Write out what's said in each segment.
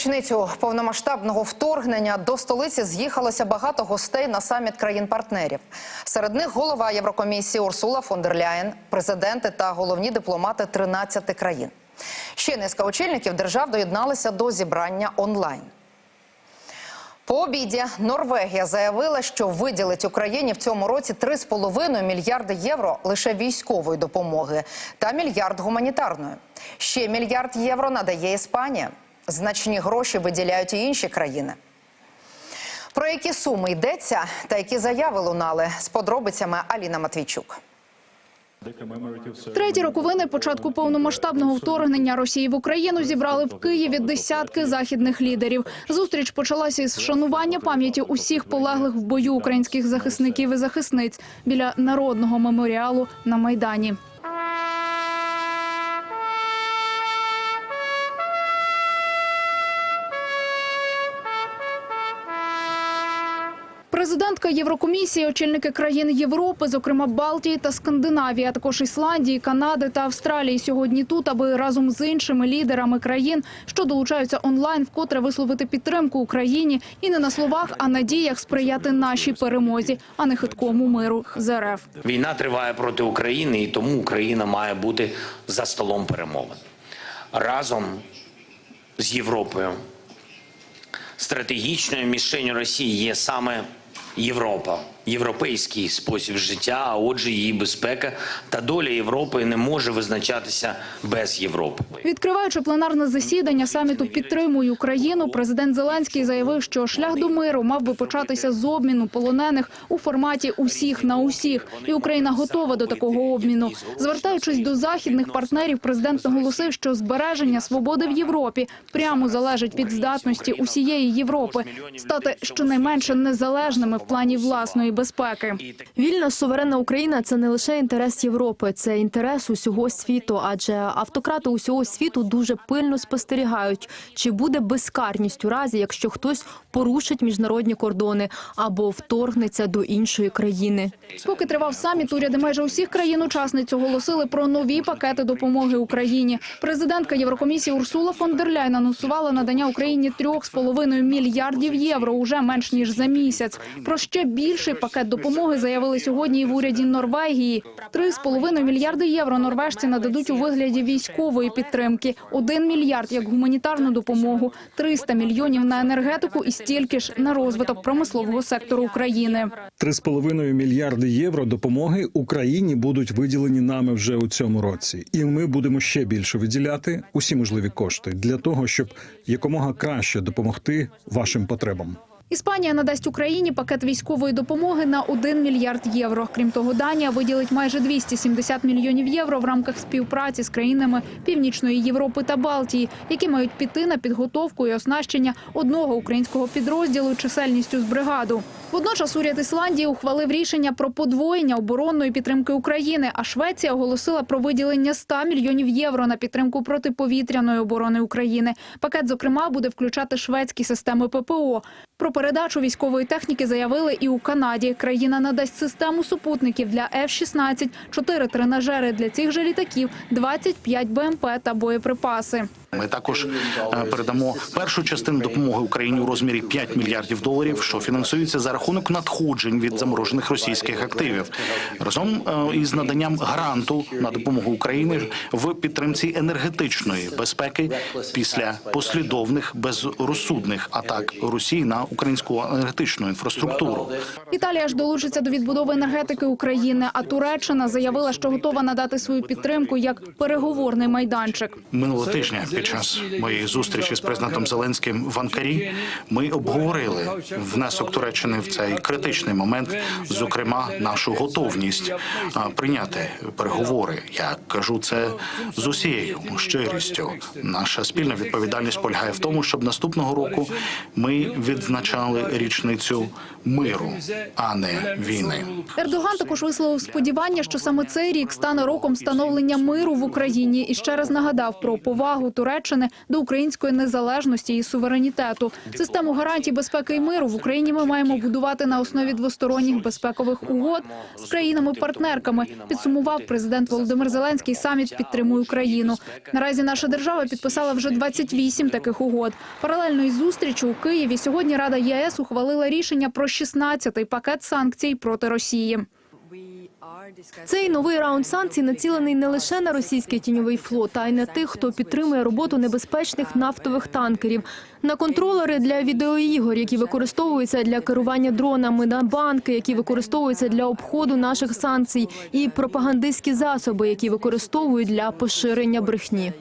Річницю повномасштабного вторгнення до столиці з'їхалося багато гостей на саміт країн-партнерів. Серед них голова Єврокомісії Урсула фон дер Ляєн, президенти та головні дипломати 13 країн. Ще низка очільників держав доєдналися до зібрання онлайн. По обіді Норвегія заявила, що виділить Україні в цьому році 3,5 мільярди євро лише військової допомоги та мільярд гуманітарної. Ще мільярд євро надає Іспанія. Значні гроші виділяють і інші країни. Про які суми йдеться та які заяви лунали з подробицями Аліна Матвійчук. Треті роковини початку повномасштабного вторгнення Росії в Україну зібрали в Києві десятки західних лідерів. Зустріч почалася із вшанування пам'яті усіх полеглих в бою українських захисників і захисниць біля народного меморіалу на майдані. Президентка Єврокомісії, очільники країн Європи, зокрема Балтії та Скандинавії, а також Ісландії, Канади та Австралії, сьогодні тут, аби разом з іншими лідерами країн, що долучаються онлайн, вкотре висловити підтримку Україні і не на словах, а на діях сприяти нашій перемозі, а не хиткому миру з РФ. Війна триває проти України, і тому Україна має бути за столом перемовин разом з Європою. Стратегічною мішенью Росії є саме Європа, європейський спосіб життя, а отже, її безпека та доля Європи не може визначатися без Європи. Відкриваючи пленарне засідання саміту «Підтримуй Україну», президент Зеленський заявив, що шлях до миру мав би початися з обміну полонених у форматі усіх на усіх, і Україна готова до такого обміну. Звертаючись до західних партнерів, президент наголосив, що збереження свободи в Європі прямо залежить від здатності усієї Європи стати щонайменше незалежними в плані власної безпеки. Вільна суверенна Україна це не лише інтерес Європи, це інтерес усього світу. Адже автократи усього світу дуже пильно спостерігають, чи буде безкарність у разі, якщо хтось порушить міжнародні кордони або вторгнеться до іншої країни. Поки тривав саміт, уряди майже усіх країн-учасниць оголосили про нові пакети допомоги Україні. Президентка Єврокомісії Урсула фон дер Ляйн анонсувала надання Україні 3,5 мільярдів євро уже менш ніж за місяць. Про ще більший пакет допомоги заявили сьогодні і в уряді Норвегії. 3,5 мільярди євро норвежці нададуть у вигляді військової підтримки, 1 мільярд як гуманітарну допомогу, 300 мільйонів на енергетику і стільки ж на розвиток промислового сектору України. 3,5 мільярди євро допомоги Україні будуть виділені нами вже у цьому році, і ми будемо ще більше виділяти усі можливі кошти для того, щоб якомога краще допомогти вашим потребам. Іспанія надасть Україні пакет військової допомоги на 1 мільярд євро. Крім того, Данія виділить майже 270 мільйонів євро в рамках співпраці з країнами Північної Європи та Балтії, які мають піти на підготовку і оснащення одного українського підрозділу чисельністю з бригаду. Водночас уряд Ісландії ухвалив рішення про подвоєння оборонної підтримки України, а Швеція оголосила про виділення 100 мільйонів євро на підтримку протиповітряної оборони України. Пакет, зокрема, буде включати шведські системи ППО. Про передачу військової техніки заявили і у Канаді. Країна надасть систему супутників для F-16, 4 тренажери для цих же літаків, 25 БМП та боєприпаси. Ми також е, передамо першу частину допомоги Україні у розмірі 5 мільярдів доларів, що фінансується за рахунок надходжень від заморожених російських активів, разом е, із наданням гранту на допомогу Україні в підтримці енергетичної безпеки після послідовних безрозсудних атак Росії на українську енергетичну інфраструктуру. Італія ж долучиться до відбудови енергетики України, а Туреччина заявила, що готова надати свою підтримку як переговорний майданчик. Минулого тижня під час моєї зустрічі з президентом Зеленським в Анкарі ми обговорили внесок Туреччини в цей критичний момент, зокрема нашу готовність прийняти переговори. Я кажу це з усією щирістю. Наша спільна відповідальність полягає в тому, щоб наступного року ми відзначали річницю миру, а не війни. Ердоган також висловив сподівання, що саме цей рік стане роком становлення миру в Україні і ще раз нагадав про повагу Туреччини до української незалежності і суверенітету. Систему гарантій безпеки і миру в Україні ми маємо будувати на основі двосторонніх безпекових угод з країнами-партнерками. Підсумував президент Володимир Зеленський. Саміт підтримує Україну. Наразі наша держава підписала вже 28 таких угод. Паралельно із зустрічю у Києві сьогодні Рада ЄС ухвалила рішення про 16-й пакет санкцій проти Росії. Цей новий раунд санкцій націлений не лише на російський тіньовий флот, а й на тих, хто підтримує роботу небезпечних нафтових танкерів, на контролери для відеоігор, які використовуються для керування дронами, на банки, які використовуються для обходу наших санкцій, і пропагандистські засоби, які використовують для поширення брехні.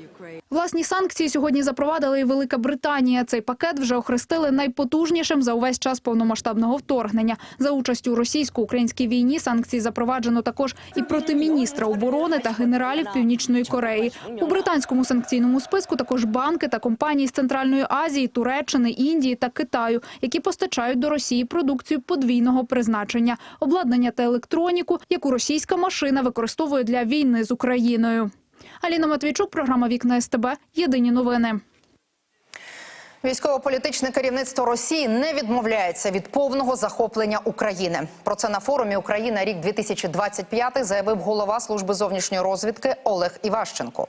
Власні санкції сьогодні запровадила і Велика Британія. Цей пакет вже охрестили найпотужнішим за увесь час повномасштабного вторгнення. За участю у російсько-українській війні санкції запроваджено також і проти міністра оборони та генералів Північної Кореї. У британському санкційному списку також банки та компанії з Центральної Азії, Туреччини, Індії та Китаю, які постачають до Росії продукцію подвійного призначення, обладнання та електроніку, яку російська машина використовує для війни з Україною. Аліна Матвійчук, програма Вікна СТБ. Єдині новини. Військово-політичне керівництво Росії не відмовляється від повного захоплення України. Про це на форумі Україна рік 2025 заявив голова служби зовнішньої розвідки Олег Іващенко.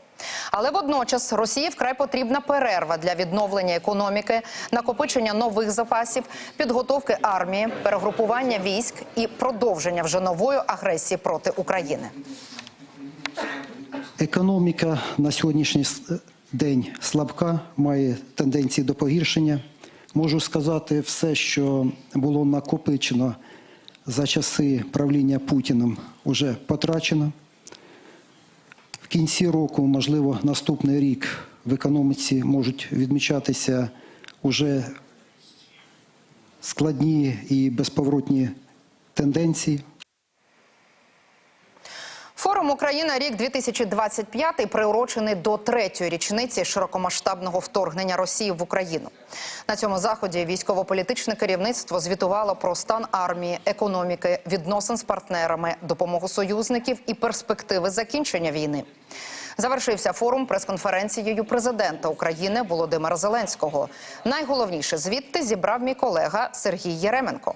Але водночас Росії вкрай потрібна перерва для відновлення економіки, накопичення нових запасів, підготовки армії, перегрупування військ і продовження вже нової агресії проти України. Економіка на сьогоднішній день слабка, має тенденції до погіршення. Можу сказати, все, що було накопичено за часи правління Путіним, вже потрачено. В кінці року, можливо, наступний рік в економіці можуть відмічатися уже складні і безповоротні тенденції. Форум Україна рік 2025 приурочений до третьої річниці широкомасштабного вторгнення Росії в Україну. На цьому заході військово-політичне керівництво звітувало про стан армії, економіки, відносин з партнерами, допомогу союзників і перспективи закінчення війни. Завершився форум прес-конференцією президента України Володимира Зеленського. Найголовніше звідти зібрав мій колега Сергій Єременко.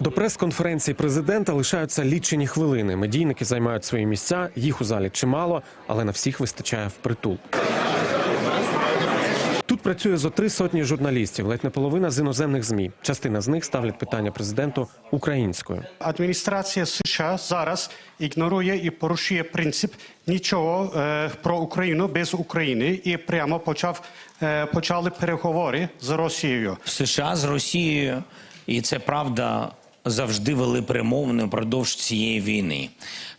До прес-конференції президента лишаються лічені хвилини. Медійники займають свої місця. Їх у залі чимало, але на всіх вистачає впритул. Тут працює зо три сотні журналістів, ледь не половина з іноземних змі. Частина з них ставлять питання президенту українською. Адміністрація США зараз ігнорує і порушує принцип нічого е, про Україну без України і прямо почав е, почали переговори з Росією. США з Росією, і це правда, завжди вели перемовини впродовж цієї війни.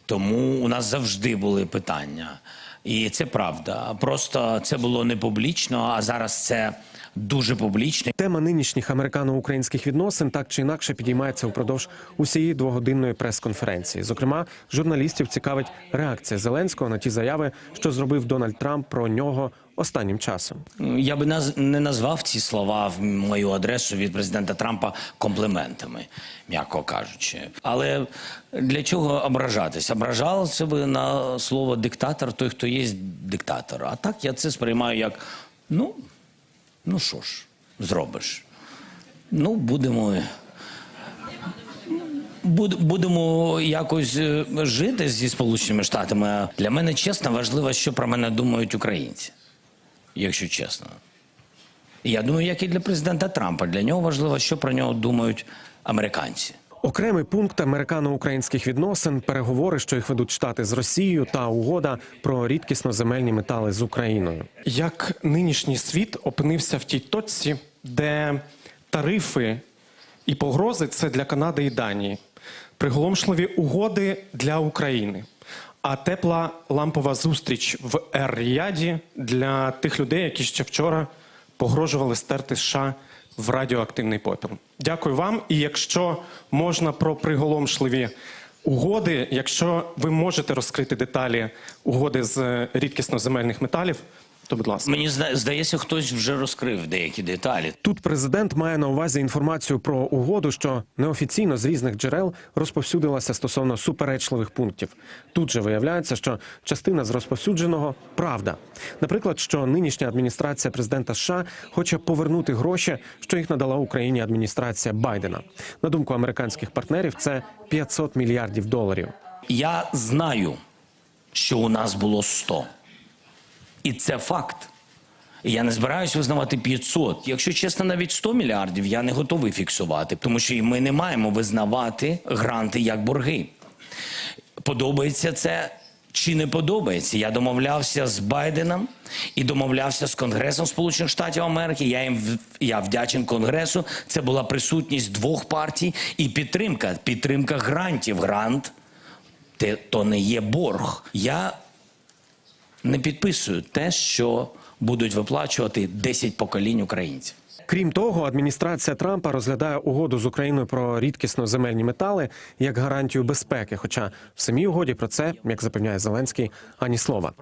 Тому у нас завжди були питання. І це правда. Просто це було не публічно, а зараз це дуже публічно. Тема нинішніх американо-українських відносин так чи інакше підіймається упродовж усієї двогодинної прес-конференції. Зокрема, журналістів цікавить реакція Зеленського на ті заяви, що зробив Дональд Трамп про нього останнім часом. Я би наз... не назвав ці слова в мою адресу від президента Трампа компліментами, м'яко кажучи. Але для чого ображатись? Ображалося би на слово диктатор той, хто є диктатор. А так я це сприймаю як ну, ну що ж, зробиш. Ну, будемо. Будемо якось е, жити зі Сполученими Штатами. Для мене чесно важливо, що про мене думають українці якщо чесно. Я думаю, як і для президента Трампа. Для нього важливо, що про нього думають американці. Окремий пункт американо-українських відносин, переговори, що їх ведуть штати з Росією, та угода про рідкісно-земельні метали з Україною. як нинішній світ опинився в тій точці, де тарифи і погрози це для Канади і Данії, приголомшливі угоди для України, а тепла лампова зустріч в Ер-Ріаді для тих людей, які ще вчора погрожували стерти США в радіоактивний попіл. Дякую вам. І якщо можна про приголомшливі угоди, якщо ви можете розкрити деталі угоди з рідкісно земельних металів, То, будь ласка. Мені здається, хтось вже розкрив деякі деталі. Тут президент має на увазі інформацію про угоду, що неофіційно з різних джерел розповсюдилася стосовно суперечливих пунктів. Тут же виявляється, що частина з розповсюдженого правда. Наприклад, що нинішня адміністрація президента США хоче повернути гроші, що їх надала Україні адміністрація Байдена. На думку американських партнерів, це 500 мільярдів доларів. Я знаю, що у нас було 100. І це факт. Я не збираюсь визнавати 500. Якщо чесно, навіть 100 мільярдів я не готовий фіксувати, тому що ми не маємо визнавати гранти як борги. Подобається це чи не подобається? Я домовлявся з Байденом і домовлявся з Конгресом Сполучених Штатів Америки. Я їм я вдячен Конгресу. Це була присутність двох партій і підтримка. Підтримка грантів. Грант те, то не є борг. Я не підписую те, що будуть виплачувати 10 поколінь українців. Крім того, адміністрація Трампа розглядає угоду з Україною про рідкісно земельні метали як гарантію безпеки. Хоча в самій угоді про це, як запевняє Зеленський, ані слова.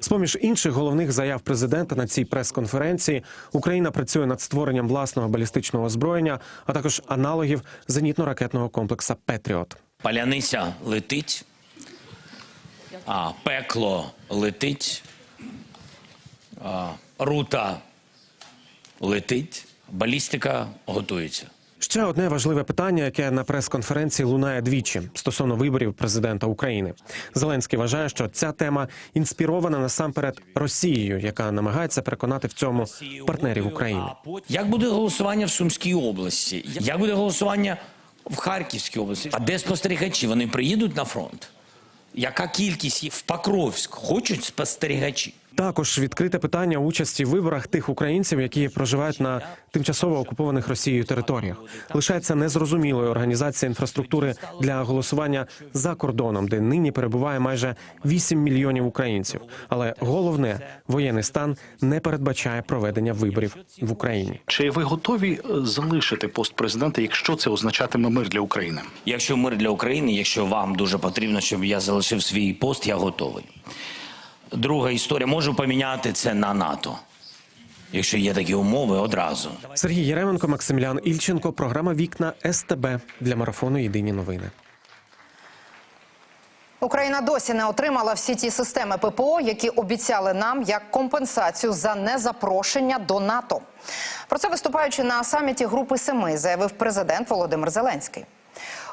З поміж інших головних заяв президента на цій прес-конференції Україна працює над створенням власного балістичного озброєння, а також аналогів зенітно-ракетного комплекса Петріот. Паляниця летить, а пекло летить, а, рута летить, балістика готується. Ще одне важливе питання, яке на прес-конференції лунає двічі стосовно виборів президента України. Зеленський вважає, що ця тема інспірована насамперед Росією, яка намагається переконати в цьому партнерів України. Як буде голосування в Сумській області? Як буде голосування в Харківській області? А де спостерігачі? Вони приїдуть на фронт? Яка кількість в Покровськ? Хочуть спостерігачі? Також відкрите питання участі в виборах тих українців, які проживають на тимчасово окупованих Росією територіях. Лишається незрозумілою організація інфраструктури для голосування за кордоном, де нині перебуває майже 8 мільйонів українців. Але головне воєнний стан не передбачає проведення виборів в Україні. Чи ви готові е, залишити пост президента, якщо це означатиме мир для України? Якщо мир для України, якщо вам дуже потрібно, щоб я залишив свій пост, я готовий. Друга історія можу поміняти це на НАТО. Якщо є такі умови, одразу. Сергій Єременко, Максимілян Ільченко. Програма Вікна СТБ для марафону Єдині новини. Україна досі не отримала всі ті системи ППО, які обіцяли нам як компенсацію за незапрошення до НАТО. Про це виступаючи на саміті Групи Семи, заявив президент Володимир Зеленський.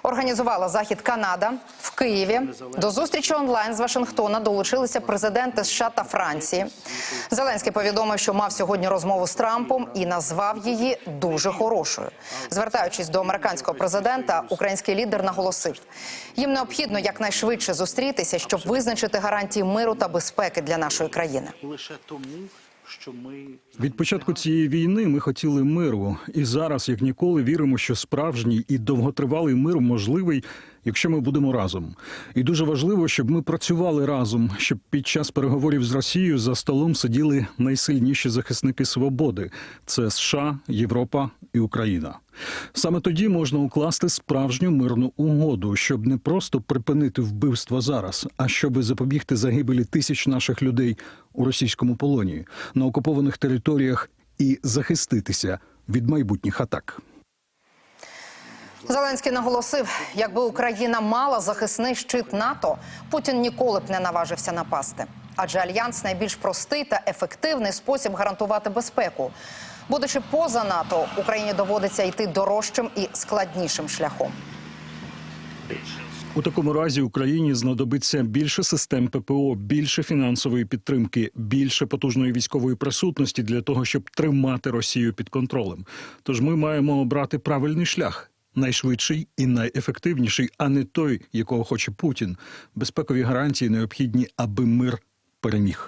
Організувала захід Канада в Києві. До зустрічі онлайн з Вашингтона долучилися президенти США та Франції. Зеленський повідомив, що мав сьогодні розмову з Трампом і назвав її дуже хорошою. Звертаючись до американського президента, український лідер наголосив: їм необхідно якнайшвидше зустрітися, щоб визначити гарантії миру та безпеки для нашої країни. Що ми Від початку цієї війни ми хотіли миру, і зараз, як ніколи, віримо, що справжній і довготривалий мир можливий, якщо ми будемо разом. І дуже важливо, щоб ми працювали разом, щоб під час переговорів з Росією за столом сиділи найсильніші захисники свободи: це США, Європа і Україна. Саме тоді можна укласти справжню мирну угоду, щоб не просто припинити вбивство зараз, а щоб запобігти загибелі тисяч наших людей у російському полоні на окупованих територіях і захиститися від майбутніх атак. Зеленський наголосив, якби Україна мала захисний щит НАТО, Путін ніколи б не наважився напасти. Адже альянс найбільш простий та ефективний спосіб гарантувати безпеку. Будучи поза НАТО, Україні доводиться йти дорожчим і складнішим шляхом. У такому разі Україні знадобиться більше систем ППО, більше фінансової підтримки, більше потужної військової присутності для того, щоб тримати Росію під контролем. Тож ми маємо обрати правильний шлях. Найшвидший і найефективніший, а не той, якого хоче Путін. Безпекові гарантії необхідні, аби мир переміг.